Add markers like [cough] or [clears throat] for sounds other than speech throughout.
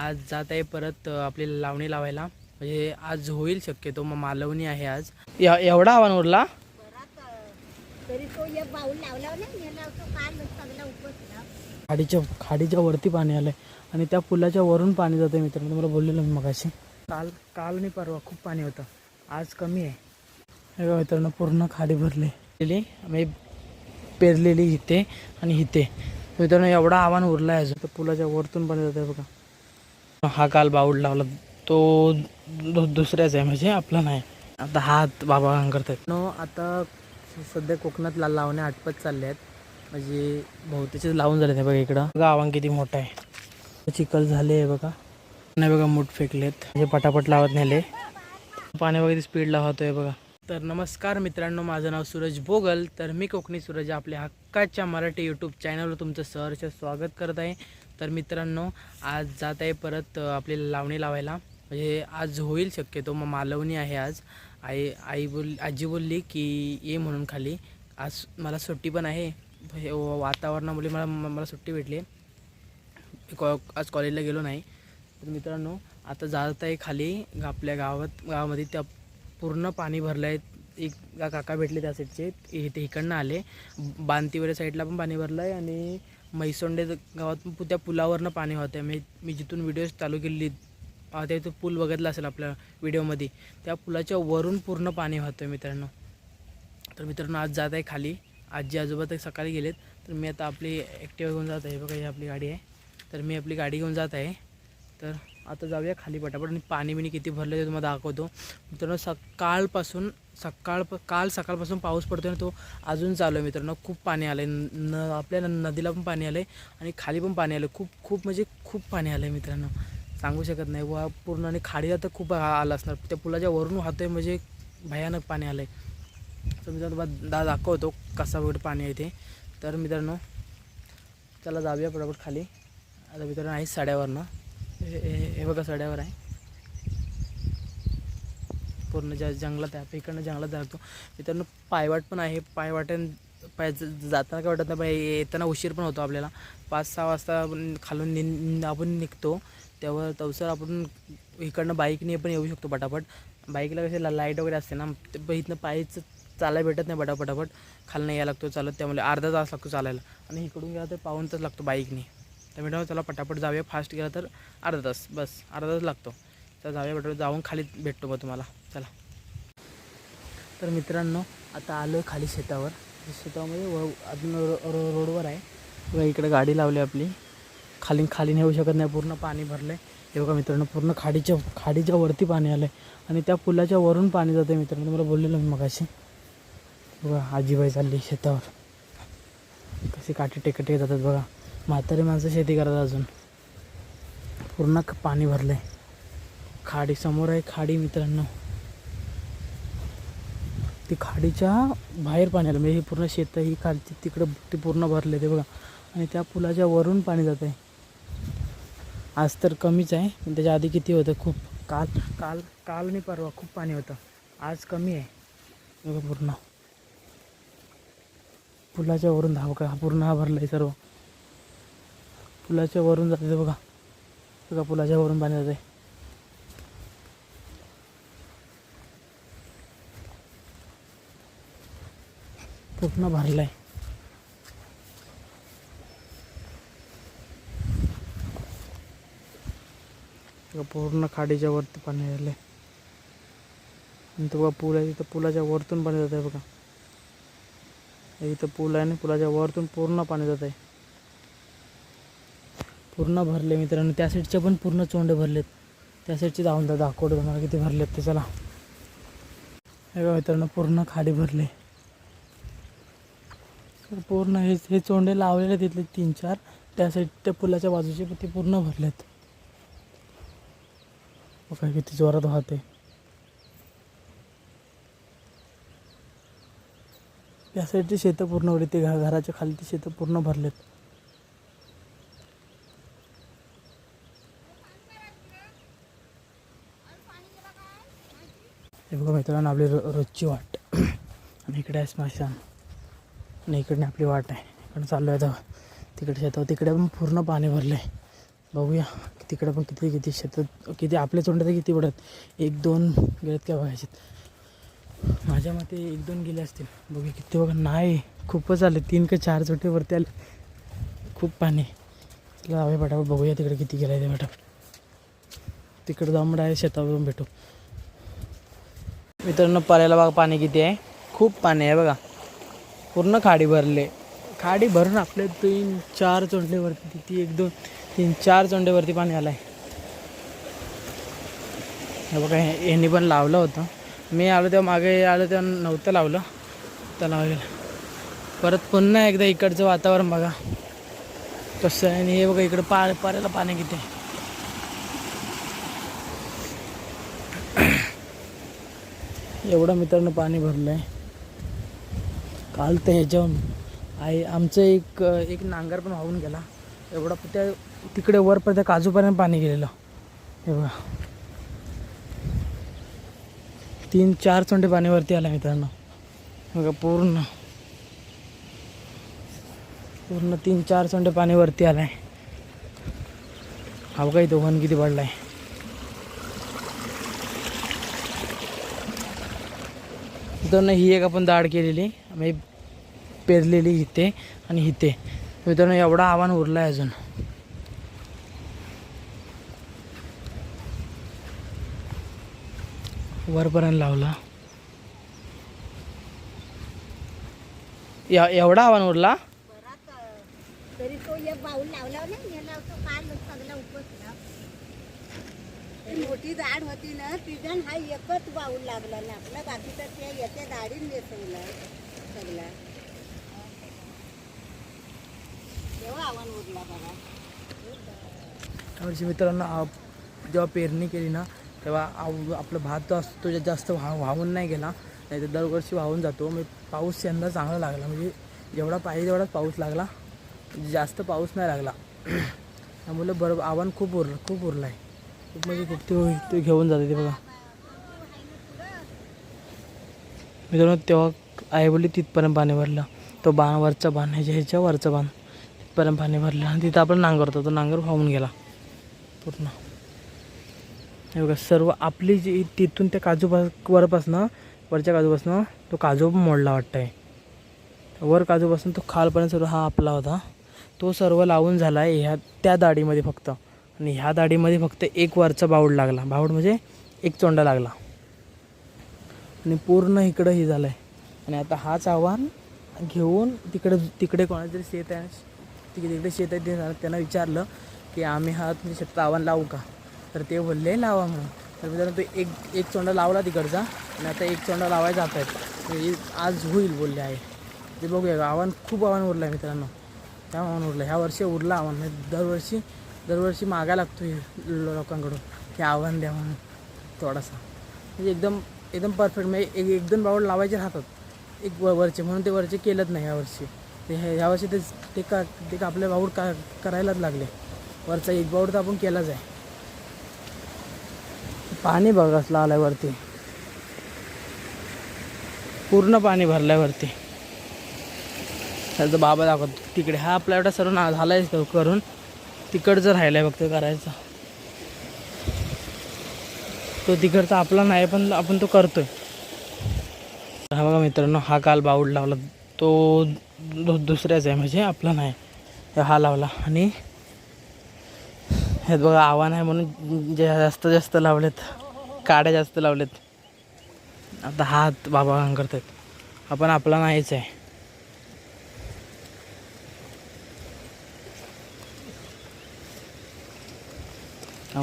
आज जात आहे परत आपली लावणी लावायला. म्हणजे आज होईल शक्यतो मग मालवणी आहे आज. एवढा आव्हान उरला? खाडीच्या खाडीच्या वरती पाणी आलंय. आणि त्या पुलाच्या वरून पाणी जातंय मित्रांनो. तुम्हाला बोललेलो मी मगाशी. काल काल आणि परवा खूप पाणी होतं. आज कमी आहे. मित्रांनो पूर्ण खाडी भरली. मी पेरलेली इथे आणि इथे. मित्रांनो एवढा आव्हान उरला आहे पुलाच्या वरतून पाणी जात आहे बघा. हा काल बाऊल लावला. तो दुसऱ्याच आहे म्हणजे आपला नाही. आता हा बाबा काम करतात नो आता सध्या कोकणात ला लावण्या आटपत चालल्या आहेत म्हणजे बहुतेचे लावून झाले बघा इकडं. बघा आव्हान किती मोठं आहे. चिखल झाले आहे बघा. नाही बघा मूठ फेकलेत. म्हणजे पटापट लावत नेले. पाणी वगैरे स्पीड लावतोय बघा. तर नमस्कार मित्रांनो माझं नाव सूरज भोगल. तर मी कोकणी सूरज आपल्या हक्काच्या मराठी यूट्यूब चॅनलवर तुमचं सहर्ष स्वागत करत आहे. तर मित्रांनो आज जात आहे परत अ, आपली लावणी लावायला. म्हणजे आज होईल शक्यतो मग मालवणी आहे आज. आई आई बोल आजी बोलली की ये म्हणून खाली. आज मला सुट्टी पण आहे. वातावरणामुळे मला मला सुट्टी भेटली. कॉ आज कॉलेजला गेलो नाही. तर मित्रांनो आता जात आहे खाली. आपल्या गावात गावामध्ये त्या पूर्ण पाणी भरलं आहे एक काका भेटले त्या साईडचे ते इकडनं आले. बांतीवरे साईडला पण पाणी भरलं आहे आणि मैसोंडे गावात पु- त्या पुलावरनं पाणी होतं आहे मी मी जिथून व्हिडिओ चालू केली ते इथं पूल बघितला असेल आपल्या व्हिडिओमध्ये त्या पुलाच्या वरून पूर्ण पाणी होतं आहे मित्रांनो. तर मित्रांनो आज जात आहे खाली. आजी आजोबा तर सकाळी गेलेत. तर मी आता आपली ॲक्टिवा घेऊन जात आहे. बघा ही आपली गाडी आहे. तर मी आपली गाडी घेऊन जात आहे. तर आता जाऊया खाली पटापट आणि पाणी बिणी किती भरलं ते तुम्हाला दाखवतो. मित्रांनो सकाळपासून सकाळ काल सकाळपासून पाऊस पडतो आणि तो अजून चालू आहे मित्रांनो. खूप पाणी आलं आहे न आपल्या नदीला पण पाणी आलं आहे आणि खाली पण पाणी आलं खूप खूप म्हणजे खूप पाणी आलं आहे मित्रांनो. सांगू शकत नाही. वा पूर्ण आणि खाडीला तर खूप आ- आलं असणार. त्या पुलाच्या वरून वाहतोय म्हणजे भयानक पाणी आलं आहे तर मित्रांनो दा दाखवतो कसा वगैरे पाणी आहे ते. तर मित्रांनो चला जाऊया पटापट खाली. आता मित्रांनो आहे साड्यावरनं हे हे बघा सड्यावर आहे. पूर्ण ज्या जंगलात आहे आपण इकडनं जंगलात जातो. मित्रांनो पायवाट पण आहे पायवाट्यान पाय जाताना काय वाटत नाही पाय येताना उशीर पण होतो आपल्याला. पाच सहा वाजता खालून नि आपण निघतो तेव्हा तवसर आपण इकडनं बाईकने पण येऊ शकतो पटापट. बाईकला कसे लाइट वगैरे असते ना इथनं पायीच चालायला भेटत नाही पटापटापट. खालनं यायला लागतो चालत त्यामुळे अर्धा तास लागतो चालायला. आणि इकडून गेला तर पाऊन तास लागतो बाईकने. तर मित्रांनो चला पटापट जाऊया. फास्ट गेला तर अर्धा तास. बस अर्धा तास लागतो. तर जाऊया पटापट. जाऊन खाली भेटतो मग तुम्हाला. चला. तर मित्रांनो आता आलो आहे खाली शेतावर. शेतामध्ये व अजून रो- रो- रोडवर आहे. बघा इकडे गाडी लावली आपली. खाली खाली नेऊ शकत नाही. पूर्ण पाणी भरलं आहे हे बघा मित्रांनो पूर्ण खाडीच्या खाडीच्या वरती पाणी आलं आहे आणि त्या पुलाच्या वरून पाणी जातं आहे मित्रांनो. तुम्हाला बोललेलं मी मगाशी. बघा आजीबाई चालली शेतावर. कसे काठी टेकटे जातात बघा. म्हातारी माणसं शेती करतात अजून. पूर्ण पाणी भरलं आहे खाडी समोर आहे खाडी मित्रांनो. ती खाडीच्या बाहेर पाणी आलं. म्हणजे ही पूर्ण शेतं ही खालची तिकडं ती पूर्ण भरले ते बघा. आणि त्या पुलाच्या वरून पाणी जात आहे. आज तर कमीच आहे पण त्याच्या आधी किती होतं? खूप काल काल काल नाही परवा खूप पाणी होतं. आज कमी आहे. बघा पूर्ण. पुलाच्या वरून धाव का पूर्ण हा भरला आहे सर्व. पुलाच्या वरून जाते बघा. बघा पुलाच्या वरून पाणी जाते पूर्ण भरलाय. बघा पूर्ण खाडीच्या वरती पाणी आलंय. आणि तो बघा पूल आहे तिथं पुलाच्या वरतून पाणी जात आहे बघा. हे इथं पूल आहे आणि पुलाच्या वरतून पूर्ण पाणी जात आहे पूर्ण भरले मित्रांनो. त्या साईडचे पण पूर्ण चोंडे भरलेत. त्या साईडचे जाऊन दा दाखवतो तुम्हाला किती भरलेत ते चला. हे बघा मित्रांनो पूर्ण खाली भरले. तर पूर्ण हे हे चोंडे लावलेले तिथले तीन चार. त्या साईड त्या पुलाच्या बाजूचे पण ते पूर्ण भरलेत. बघा किती जोरात वाहते त्या साईडची शेतं पूर्ण भरली ते घ- घराच्या खाली ती शेतं पूर्ण भरलेत. हे बघा मित्रांनो आपली रो रोजची वाट. आणि इकडे आहे स्मशान. आणि इकडनं आपली वाट आहे. इकडं चाललो आहे तर तिकडे शेतावर तिकडे पण पूर्ण पाणी भरलं आहे बघूया तिकडे पण किती किती शेतात किती आपल्या तोंडात किती पडत. एक दोन गेलेत काय बघायचे माझ्या मते एक दोन गेले असतील. बघू किती. बघा नाही. खूपच आले. तीन का चार चोटे वरती आले. खूप पाणी. चला हवे पटापट बघूया तिकडे किती गेलं आहे ते पटापट तिकडे जांभळं आहे शेतावरून भेटू. मित्रांनो पर्याला बघा पाणी किती आहे. खूप पाणी आहे बघा. पूर्ण खाडी भरले. खाडी भरून आपले तीन चार चोंडेवरती किती एक दोन तीन चार चोंडेवरती पाणी आलं आहे बघा हे यांनी पण लावलं होतं. मी आलो तेव्हा मागे आलो तेव्हा नव्हतं लावलं. तर लावलेलं. परत पुन्हा एकदा इकडचं वातावरण बघा. कसं आहे आणि हे बघा इकडं पा पाऱ्याला पाणी किती आहे. एवढं मित्रांनो पाणी भरलं आहे काल तर ह्याच्याहून आई आमचं एक एक नांगर पण वाहून गेला. एवढा त्या तिकडे वरपर्यंत त्या काजूपर्यंत पाणी गेलेलं. हे बघा. तीन चार चोंडे पाणीवरती आला आलं मित्रांनो बघा पूर्ण. पूर्ण तीन चार चोंडे पाणीवरती आलं. आहे हा बघा इथं वन किती पडला आहे मित्रांनो ही एक आपण दाढ केलेली. आम्ही पेरलेली इथे आणि इथे. मित्रांनो एवढा आव्हान उरला आहे अजून. वरपर्यंत लावला. या एवढा आव्हान उरला बराच अं, तरी तो एक बाऊल लावला नाही नेला तो काल सगळा उपसला ती मोठी झाड होती ना तिजण हा एकच बाऊल लागला ना. आपला बाकीचा ते याच्या दाढीन नेसवला. सगळा. तेव्हा आव्हान उरला बघा त्यावर्षी मित्रांनो आप- जेव्हा पेरणी केली ना तेव्हा आव- आपलं भात जो असतो तो जास्त व्हा वाहून नाही गेला. नाही तर दरवर्षी वाहून जातो. मी पाऊस यंदा चांगला लागला. म्हणजे जेवढा पाहिजे तेवढाच पाऊस लागला. म्हणजे जास्त पाऊस नाही लागला. [clears throat] त्यामुळे बरोबर आव्हान खूप उरलं खूप उरलं आहे खूप म्हणजे खूप ते ते घेऊन जाते ते बघा. मित्रांनो तेव्हा आई बोलली तिथपर्यंत पाणी भरलं. तो बाण वरचा बाण ह्याच्या ह्याच्या वरचा बाण. तिथपर्यंत पाणी भरलं आणि तिथं आपण नांगर होता तो नांगर वाहून गेला. पूर्ण. हे बघा सर्व आपली जी तिथून त्या काजू वरपासनं वरच्या काजूपासनं तो काजू पण मोडला वाटतं आहे वर काजूपासून तो खालपर्यंत सर्व हा आपला होता. तो सर्व लावून झाला आहे ह्या त्या दाढीमध्ये फक्त. आणि ह्या दाढीमध्ये फक्त एक वरचा बावड लागला. बावड म्हणजे एक चोंडा लागला. आणि पूर्ण इकडं हे झालं आहे आणि आता हाच आव्हान घेऊन तिकडे तिकडे कोणाचं शेत आहे तिकडे तिकडे शेत आहे ते त्यांना विचारलं की आम्ही हा तुमच्या शेतात आव्हान लावू का? तर ते बोलले लावा म्हणून. तर मित्रांनो तो एक एक चोंडा लावला तिकडचा. आणि आता एक चोंडा लावायचा जात आहेत. आज होईल बोलले आहे. ते बघूया. आव्हान खूप आव्हान उरलं आहे मित्रांनो. त्या आव्हान उरलं ह्या वर्षी उरलं आव्हान. म्हणजे दरवर्षी दरवर्षी मागा लागतो हे लोकांकडून. की आव्हान द्या म्हणून थोडासा. म्हणजे एकदम एकदम परफेक्ट म्हणजे एक एक दोन बावड लावायचे राहतात. एक व वरचे. म्हणून ते वरचे केलंच नाही यावर्षी ते ह्या वर्षी ते ते का ते का आपले बाऊड का करायलाच लागले. वरचा एक बावड तर आपण केलाच आहे. पाणी बघ कसलं वरती पूर्ण पाणी भरल्यावरती. वरती बाबा दाखवतो. तिकडे हा आपला एवढा सर्व ना आहे करून. तिकडचं राहिलं आहे फक्त करायचं. तो तिकडचा आपला नाही पण आपण तो करतोय. हा बघा मित्रांनो हा काल बाऊड लावला. तो दु- दुसऱ्याच आहे म्हणजे आपला नाही. हा लावला. आणि हे बघा आव्हान आहे म्हणून जे जास्त जास्त लावलेत काड्या जास्त लावलेत. आता हात बाबा काम आहेत आपण आपला नाहीच आहे.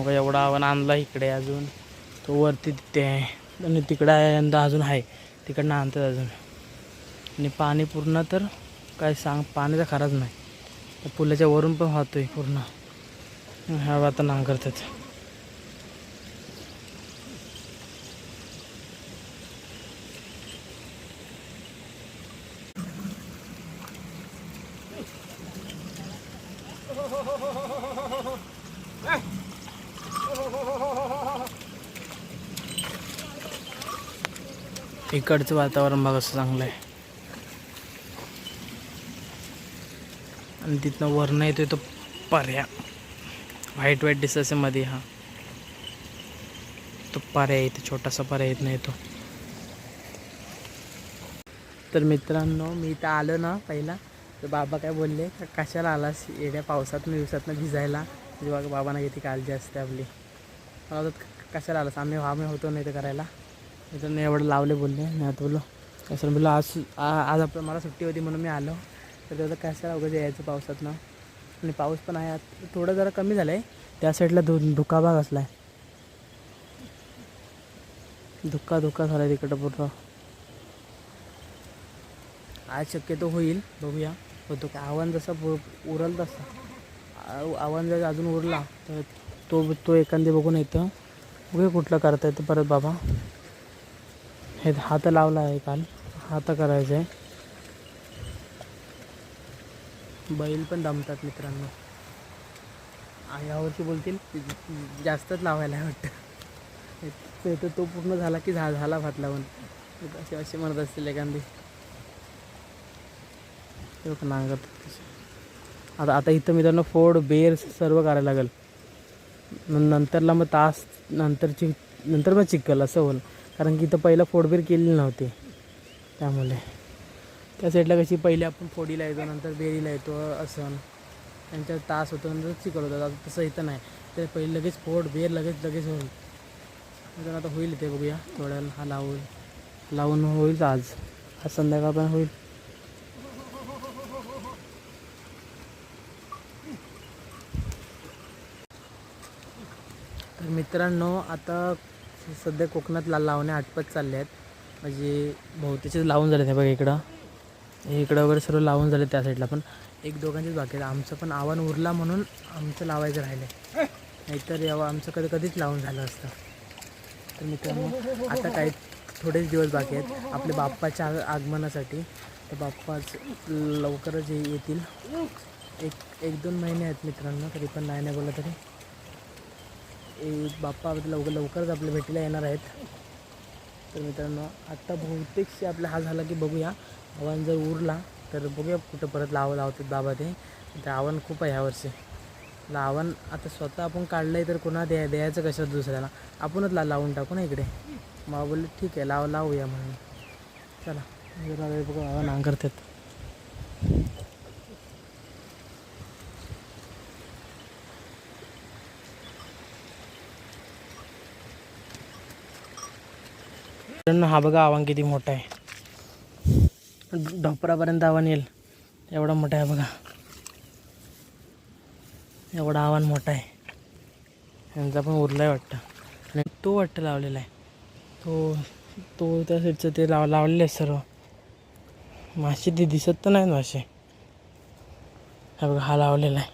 का एवढा आव्हान आणला इकडे अजून. तो वरती तिथे आहे. आणि तिकडं आहे आणि अजून आहे. तिकडनं आणतात अजून. आणि पाणी पूर्ण तर काय सांग पाणी तर खराच नाही. पुलाच्या वरून पण वाहतोय पूर्ण. हा आता नांगरतात इकडचं वातावरण बघा चांगलं आहे. आणि तिथनं वरनं येतोय तो पर्या. व्हाईट व्हाईट दिसत मध्ये हा. तो पर्याय इथे छोटासा पर्याय येत नाही तो. तर मित्रांनो मी इथं आलो ना पहिला. तर बाबा काय बोलले का कशाला आलास? येड्या पावसात दिवसातनं भिजायला. म्हणजे तुझी बाबांना किती काळजी असते आपली. मला कशाला आलास? आम्ही आम्ही होतो नाही तर करायला. मित्रांनो एवढं लावले बोलले नाही आता बोललो सर बोललो आज आज आपलं मला सुट्टी होती म्हणून मी आलो. तर त्याचं काय सर अवघड यायचं पावसातनं आणि पाऊस पण आहे आत- थोडं जरा कमी झालं आहे त्या साईडला धु धुका भाग असला आहे धुक्का धुक्का झाला आहे तिकडं पूर्ण. आज शक्यतो होईल बघूया. होतो का? आव्हान जसं उरल तसं. आव्हान जर अजून उरला तर तो तो एखादी बघून येतं बघूया कुठलं करता येतं परत बाबा. हे हात लावला आहे काल. हात करायचं. आहे बैल पण दमतात मित्रांनो. आ, यावर्षी बोलतील जास्तच लावायला आहे वाटतं. ते तर तो पूर्ण झाला की झा झाला भात लावून असे असे म्हणत असतील एखादी. नांगत आता आता इथं मित्रांनो फोड बेर सर्व करायला लागेल. नंतरला मग तास नंतरची नंतर मग चिखल असं होईल. कारण की इथं पहिलं फोडबीर केलेली नव्हती. त्यामुळे. त्या साईडला कशी पहिले आपण फोडीला येतो नंतर बेरीला येतो असं. त्यांच्या तास होतो नंतर चिकल होतं. आता तसं इथं नाही. तर पहिले लगेच फोड बेर लगेच लगेच होईल. तर आता होईल इथे बघूया. थोड्या हा लावून लावून होईल आज. आज संध्याकाळ पण होईल. तर मित्रांनो आता सध्या कोकणात ला लावण्या आटपत चालल्या आहेत. म्हणजे बहुतेचे लावून झाले ते बघा इकडं. इकडं वगैरे सर्व लावून झाले त्या साईडला पण. एक दोघांचीच बाकी आहेत. आमचं पण आव्हान उरला म्हणून आमचं लावायचं राहिलं नाहीतर यावं आमचं कधी कधीच लावून झालं असतं. तर मित्रांनो आता काही थोडेच दिवस बाकी आहेत. आपल्या बाप्पाच्या आगमनासाठी. तर बाप्पाच लवकरच येतील. एक एक दोन महिने आहेत मित्रांनो तरी पण नाही नाही बोललं तरी. बाप्पा लवकर लवकरच आपल्या भेटीला येणार आहेत. तर मित्रांनो आत्ता बहुतेकशी आपला हा झाला की बघूया. आव्हान जर उरला तर बघूया कुठं परत लावं लावतात बाबा ते. तर आव्हान खूप आहे ह्यावर्षी लावण आता स्वतः आपण काढलं आहे तर कोणा द्या द्यायचं कशात दुसऱ्याला? आपणच ला लावून टाकू ना इकडे. मग बोलले ठीक आहे लाव लावूया म्हणून. चला जरा बघू आव्हान नांगरतात हा बघा आव्हान किती मोठा आहे. ढोपरापर्यंत आव्हान येईल. एवढा मोठा आहे बघा. एवढा आव्हान मोठा आहे. यांचा पण उरला आहे वाटतं. आणि तो वाटतं लावलेला आहे. तो तो त्या साईडचं ते लाव लावलेलं आहे सर्व. मासे ते दिसत तर नाही मासे. हा बघा हा लावलेला आहे.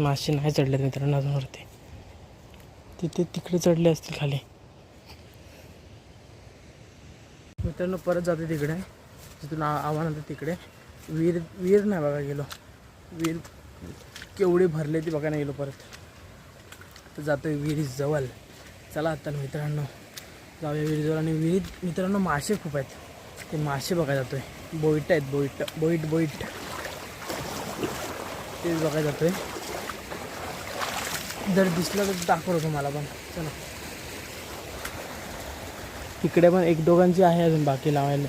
मासे नाही चढलेत मित्रांनो अजूनवरती तिथे तिकडे चढले असतील खाली. मित्रांनो परत जाते तिकडे. तिथून आ- आव्हान होतं तिकडे. विहीर विहीर नाही बघा गेलो. विहीर केवढे भरले ते बघायला गेलो परत. तर जातोय विहिरी जवळ. चला आता मित्रांनो जाऊया विहिरी जवळ. आणि विहिरीत मित्रांनो मासे खूप आहेत. ते मासे बघायला जातोय. बोईट आहेत बोईट बोईट बोईट. तेच बघायला जातोय. जर दिसलं तर दाखवतो तुम्हाला पण. चला. इकडे पण एक दोघांची आहे अजून बाकी लावायला.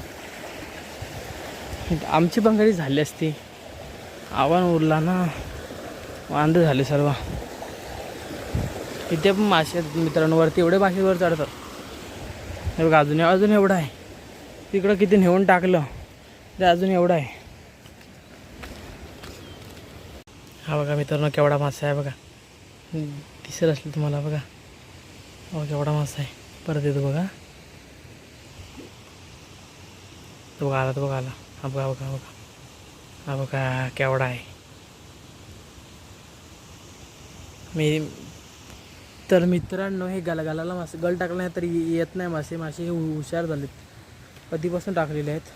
आमची पण गाडी झाली असती. आव्हान उरला ना. वांद झाले सर्व. इथे पण मासे आहेत एवढे मासेवर चढतात. हे बघा अजून अजून एवढं आहे. तिकडं किती नेऊन टाकलं. ते अजून एवढं आहे. हा बघा मित्रांनो केवढा मासा आहे बघा. दिसत असलं तुम्हाला बघा. अहो केवढा मासा आहे. परत येतो बघा. तो बघा आला तो बघा आला. हा बघा बघा बघा. हा बघा केवढा आहे. मी तर मित्रांनो हे गलगलाला मासे गल टाकला नाही तरी येत नाही मासे. मासे हे हुशार झालेत. कधीपासून टाकलेले आहेत?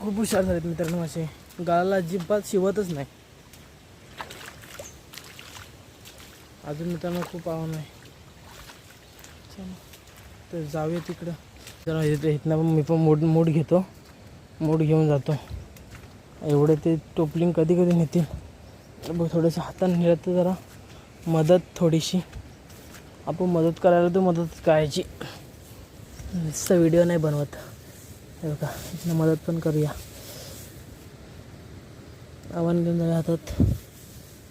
खूप हुशार झालेत मित्रांनो मासे. गळाला अजिबात शिवतच नाही. अजून मित्रांनो खूप आव्हान आहे. चला. तर जाऊया तिकडं. जरा इथं इथनं पण मी पण मूड मूड घेतो. मूड घेऊन जातो. एवढे ते टोपलिंग कधी कधी नेतील. तर बघ थोडंसं हाताने नेलं तर जरा मदत थोडीशी. आपण मदत करायला तर मदत करायची. नुसतं व्हिडिओ नाही बनवत. हे बघा इथनं मदत पण करूया. आव्हान घेऊन जाऊया हातात.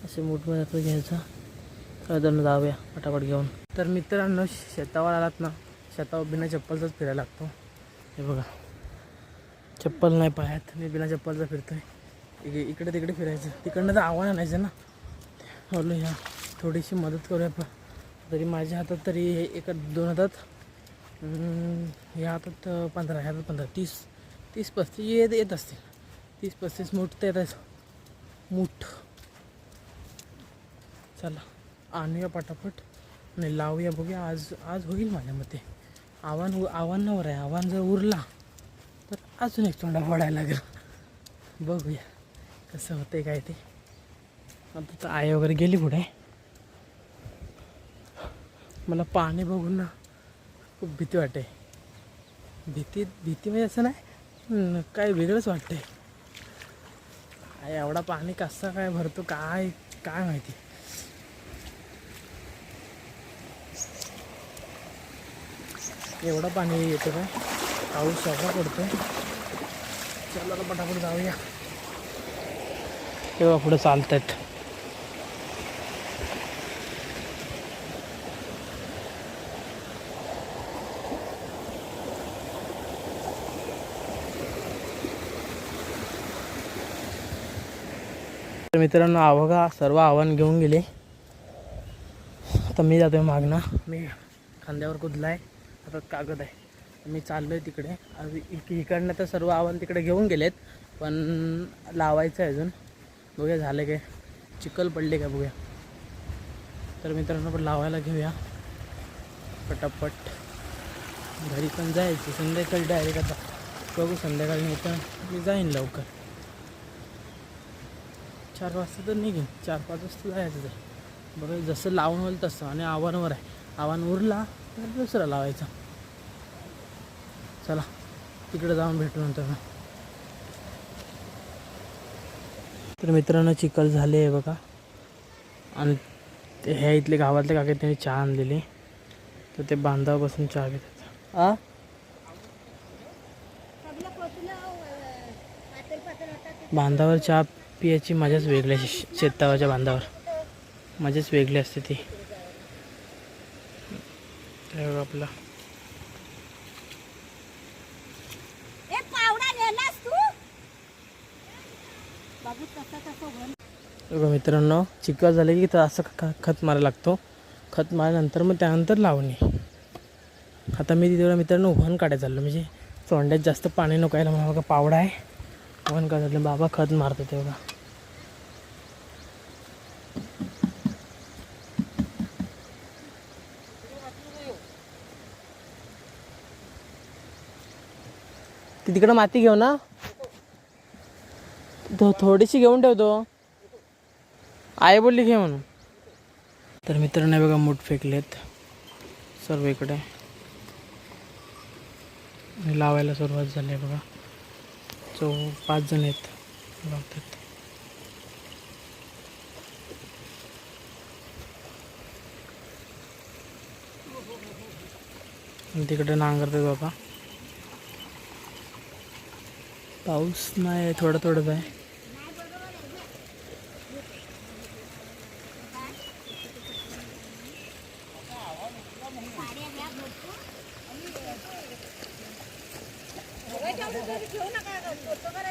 असे मोठमोठे हातात घ्यायचं. जण जाऊया पटापट घेऊन. तर मित्रांनो शेतावर आलात ना शेतावर बिना चप्पलचाच फिरायला लागतो. हे बघा चप्पल नाही पायात मी बिना चप्पलचा फिरतोय. इकडे इकडे तिकडे फिरायचं. तिकडनं तर आव्हान आणायचं ना. बोललो ह्या थोडीशी मदत करूया पण तरी माझ्या हातात तरी हे एका दोन हातात या ह्या हातात पंधरा ह्या हातात पंधरा तीस तीस पस्तीस येत येत असतील. तीस पस्तीस मूठ तर येत मूठ. चला. आणूया पटापट. आणि लावूया बघूया. आज आज होईल माझ्या मते. आव्हान उ- आव्हानावर आहे. आव्हान जर उरला तर अजून एक तोंडा फोडायला लागेल. बघूया कसं होतंय काय ते. आता तर आई वगैरे गेली पुढे मला पाणी बघून ना खूप भीती वाटते. भीती भीती म्हणजे असं नाही काय वेगळंच वाटतंय. एवढा पाणी कसा काय भरतो? काय काय माहिती? एवढं पाणी येतं काय पाऊस सगळा पडतो चला आता पटापट जाऊया. तेव्हा पुढे चालत आहेत मित्रांनो आवागा सर्व आव्हान घेऊन गेले. आता मी जातोय मागणं मी खांद्यावर कुदलाय. परत कागद आहे. मी चाललो आहे तिकडे. आणि इक- इकडनं तर सर्व आव्हान तिकडे घेऊन गेलेत पण लावायचं आहे अजून. बघूया झालं काय. चिखल पडले का बघूया. तर मित्रांनो पण लावायला घेऊया. पटापट. घरी पण जायचं. संध्याकाळी डायरेक्ट आता बघू संध्याकाळी. नाही तर मी जाईन लवकर. चार वाजता तर निघेन. चार पाच वाजता जायचं तर. बघा जसं लावून होईल तसं. आणि आव्हानवर आहे. आव्हान उरला तर दुसरा लावायचा. चला तिकडे जाऊन भेटू नंतर. तर मित्रांनो चिखल झाले आहे बघा. आणि ते ह्या इथले गावातले काका त्यांनी चहा आणलेली. तर ते बांधावर बसून चहा घेतात. आ? बांधावर चहा पियाची मजाच वेगळी शे- शेतावरच्या बांधावर. मजाच वेगळी असते ती. बघा आपला ए पावडा नेलास तू बाबू तसं तसं होऊन बघा मित्रांनो चिखल झालं की तर असं ख खत मारायला लागतो. खत मारल्यानंतर मग त्यानंतर लावणी. आता मी तिथे मित्रांनो वहन काढायला चाललो. म्हणजे चोंड्यात जास्त पाणी नको यायला मला बघा पावडा आहे. वहन काढायला बाबा खत मारतो ते बघा. ती तिकडं माती घेऊ ना? थो थोडीशी घेऊन ठेवतो. आई बोलली घे म्हणून. तर मित्रांनो बघा मूठ फेकलेत सर्व इकडे लावायला सुरुवात झाली आहे बघा. चौ पाच जण आहेत. लावतात. तिकडे नांगरतात बाबा. पाऊस नाही थोडं थोडंच आहे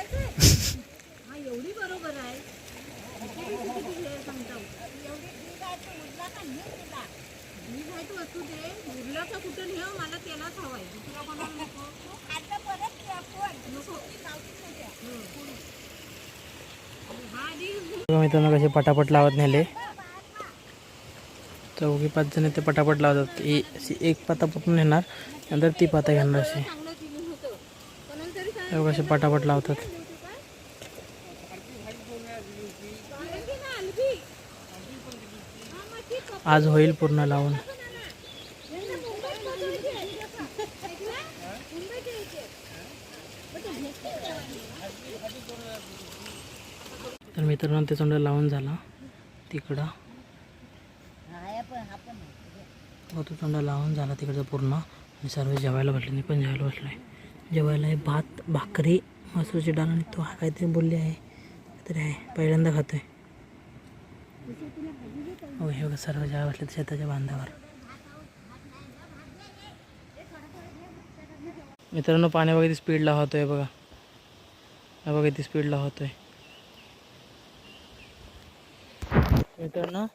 हा एवढी बरोबर आहे किती किती किती वेळ सांगता एवढी ठीक आहे तू उरला का नेऊ तिला मी काय तू असू दे उरला तर कुठं नेऊ मला त्यालाच हवाय दुसरा कोणाला नको तू खातं परत घे आपण नको हा आधी ते पटापट लावत नेले. चौघी पाच जण ते पटापट लावतात. ए एक पाता पटून येणार नंतर ती पाता घेणार अशी. चांगलं कसे पटापट लावतात. आज होईल पूर्ण लावून यांना मुंबईत पाठवायचे आहे. मुंबईत यायचे. मग ते भेटतील तेव्हा. मित्रांनो ते तोंड लावून झाला. तिकडं. हो तो तोंड लावून झाला तिकडचं पूर्ण. आणि सर्व जेवायला बसले. मी पण जेवायला बसलो आहे जेवायला आहे भात भाकरी मसूरची डाळ आणि तो हा काहीतरी बोलले आहे. काहीतरी आहे. पहिल्यांदा खातोय. हो हे बघा सर्व जेवायला बसले शेताच्या बांधावर. मित्रांनो पाणी बघा किती स्पीडला होतोय बघा. बघा किती स्पीडला होतोय. मित्रांनो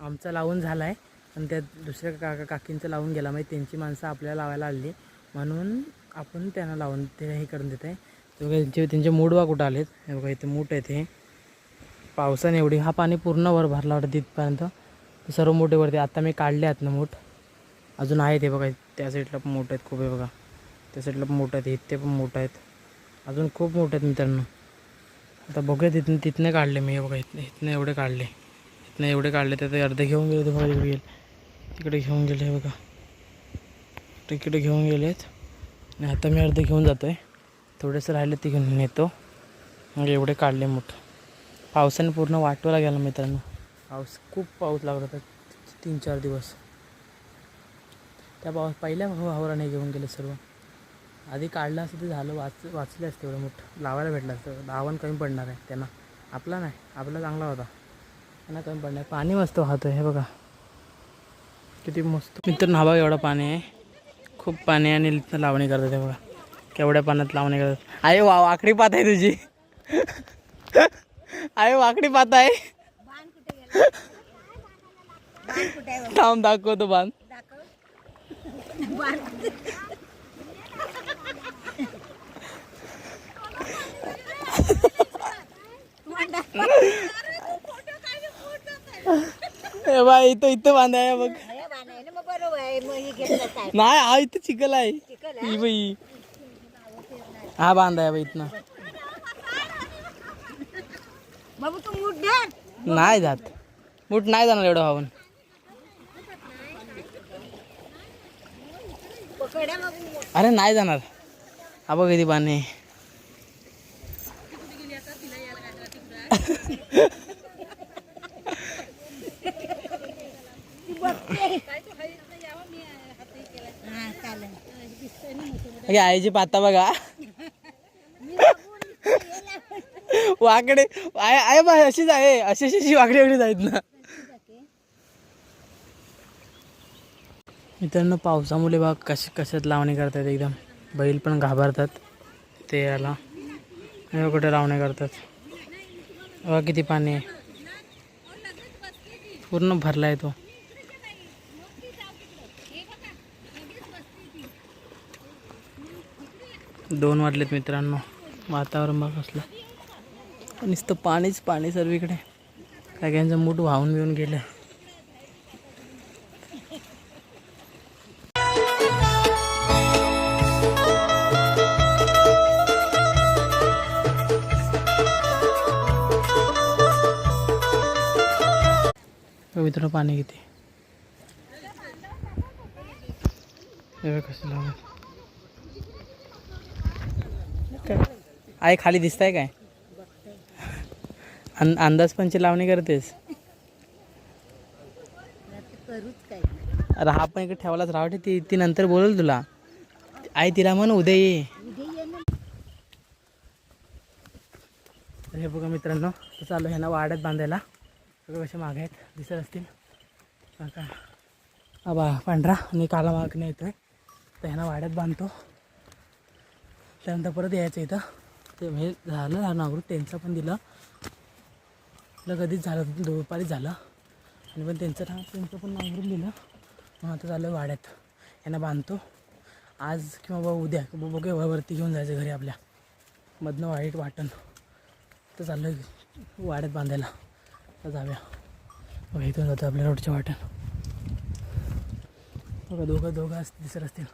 आमचा लावून झाला आहे आणि त्या दुसऱ्या काका काकींचं लावून गेला. म्हणजे त्यांची माणसं आपल्याला लावायला आली. म्हणून आपण त्यांना लावून ते हे करून देत आहे ते बघा त्यांचे त्यांचे मूड बा कुठं आलेत. हे बघा इथे मूठ आहेत हे. पावसाने एवढी हा पाणी पूर्ण वर भरला होता तिथपर्यंत. सर्व मोठे वरती आत्ता मी काढले आहेत ना मूठ. अजून आहेत हे बघा त्या साईडला पण मोठे आहेत खूप आहे बघा. त्या साईडला पण मोठे आहेत इथे पण मोठे आहेत. अजून खूप मोठे आहेत मित्रांनो. आता बघूया तिथनं तिथनं काढले मी हे बघा इथनं इथनं एवढे काढले. इथनं एवढे काढले तर अर्धे घेऊन गेले ते बघा तिकडे गेले तिकडे घेऊन गेले बघा. तिकडे घेऊन गेलेत. आणि आता मी अर्धे घेऊन जातो आहे थोडेसे राहिले ते घेऊन नेतो. मग एवढे काढले मोठं. पावसाने पूर्ण वाटवायला गेला मित्रांनो. पाऊस खूप पाऊस लागला होता. तीन चार दिवस. त्या पाऊस पहिल्या वावराने घेऊन गेले सर्व. आधी काढलं असतं ते झालं वाच वाचले असते एवढं मोठं. लावायला भेटलं असतं. लावण कमी पडणार आहे त्यांना. आपला नाही. आपला चांगला होता. त्यांना कमी पडणार पाणी मस्त वाहतं हे बघा. किती मस्त. मित्र हा बघा एवढं पाणी आहे. खूप पाणी आहे आणि लावणी करतात हे बघा. केवढ्या पाण्यात लावणी करतात. आहे वा वाकडी पात आहे तुझी. आहे वाकडी पात आहे. आहे? थांब दाखवतो बांध [laughs] [laughs] दाखव बाण कुठे? तोंडात. हे बा इथं इथं बांध आहे बघ. हे हे नाही हा इथं चिकल आहे. चिकल ही बाई. हा बांध आहे बाई इथनं. नाही जात. मूठ नाही जाणार एवढं मूठ. अरे नाही जाणार. हा बघ किती पाणी [laughs] आहे. हा चालेल हे आईची पाता बघा. वाकडे आहे आहे बा अशीच आहे. अशी अशी वाकडे वाकडी आहेत ना. मित्रांनो पावसामुळे बाग कश कशात लावणी करतात एकदम. बैल पण घाबरतात ते याला. हे कुठे लावणी करतात. बघा किती पाणी आहे. पूर्ण भरला आहे तो. दोन वाजलेत मित्रांनो. वातावरण बघ असलं नुसतं पाणीच पाणी सर्वीकडे सगळ्यांचं मूठ वाहून बिहून गेलं मित्र मित्रांनो पाणी किती. कसं लावलं काय आहे खाली दिसताय काय? अं अंदाज पंच लावणी करतेस. अरे हा पण इकडे ठेवलाच राहते ती ती नंतर बोलेल तुला. आई तिला म्हण उद्या ये. हे बघा मित्रांनो तर चालू ह्यांना वाड्यात बांधायला. सगळे कसे मागे आहेत दिसत असतील. का हा बा पांढरा आणि काला मागणे येतोय. तर ह्यांना वाड्यात बांधतो. त्यानंतर परत यायचं इथं. ते म्हणजे झालं ना नागरू त्यांचं पण दिलं. आपलं कधीच झालं दुपारीच झालं. आणि पण त्यांचं ना त्यांचं पण नांगरून दिलं. मग आता झालं वाड्यात. यांना बांधतो. आज किंवा बाबा उद्या. किंवा बघूया वरती घेऊन जायचं घरी आपल्या. मधनं वाईट वाटण. तर चाललं वाड्यात बांधायला. तर जाऊया. बघा इथून जातो आपल्या रोडच्या वाटण. बघा दोघं दोघं दिसत असतील.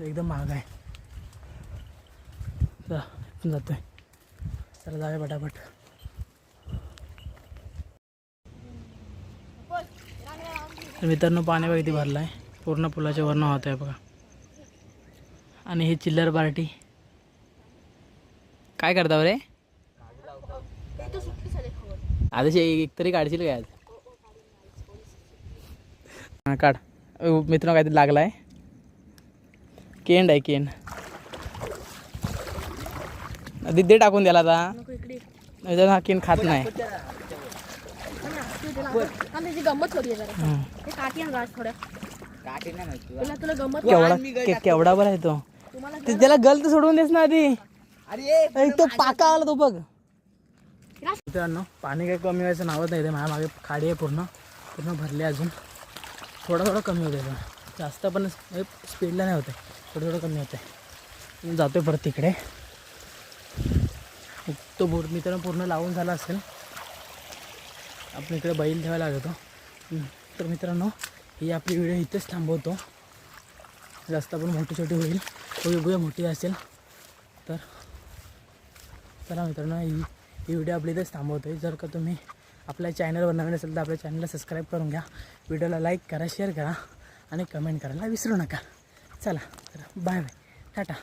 एकदम महाग आहे. चला जातो आहे चला जाऊया पटापट. तर मित्रांनो पाणी बघा किती भरलं आहे पूर्ण पुलाच्या वरनं होत आहे बघा. आणि ही चिल्लर पार्टी. काय करता रे आधीच एक तरी काढशील काय आज? हां काढ. मित्रांनो काहीतरी लागला आहे केंड आहे केंड दिदे टाकून द्याला आता नाही तर हा केंड खात नाही त्याची गंमत होती जरा हम्म. ते काठी आण गाज थोड्या. काटे नाही माहिती तुला तुला गंमत केवढा के- केवढा बरं आहे तो. त्याला गलत सोडवून देस ना आधी. अरे तो पाका आला तो बघ. मित्रांनो पाणी काही कमी व्हायचं नावच नाही ते माझ्या मागे खाडी आहे पूर्ण. पूर्ण भरले अजून. थोडं थोडं कमी होते जास्त पण स्पीडला नाही होते थोडं थोडं कमी होते मी जातोय परत तिकडे तो बोट मित्रांनो पूर्ण लावून झाला असेल. आपण इकडे बैल ठेवायला लागतो तर मित्रांनो ही आपली व्हिडिओ इथेच थांबवतो. रस्ता पण मोठी छोटी होईल. बघूया मोठी असेल. तर चला मित्रांनो ही ही व्हिडिओ आपली इथेच थांबवतो आहे जर का तुम्ही आपल्या चॅनलवर नवीन असेल तर आपल्या चॅनलला सबस्क्राईब करून घ्या. व्हिडिओला लाईक करा शेअर करा आणि कमेंट करायला विसरू नका. चला तर बाय बाय टाटा.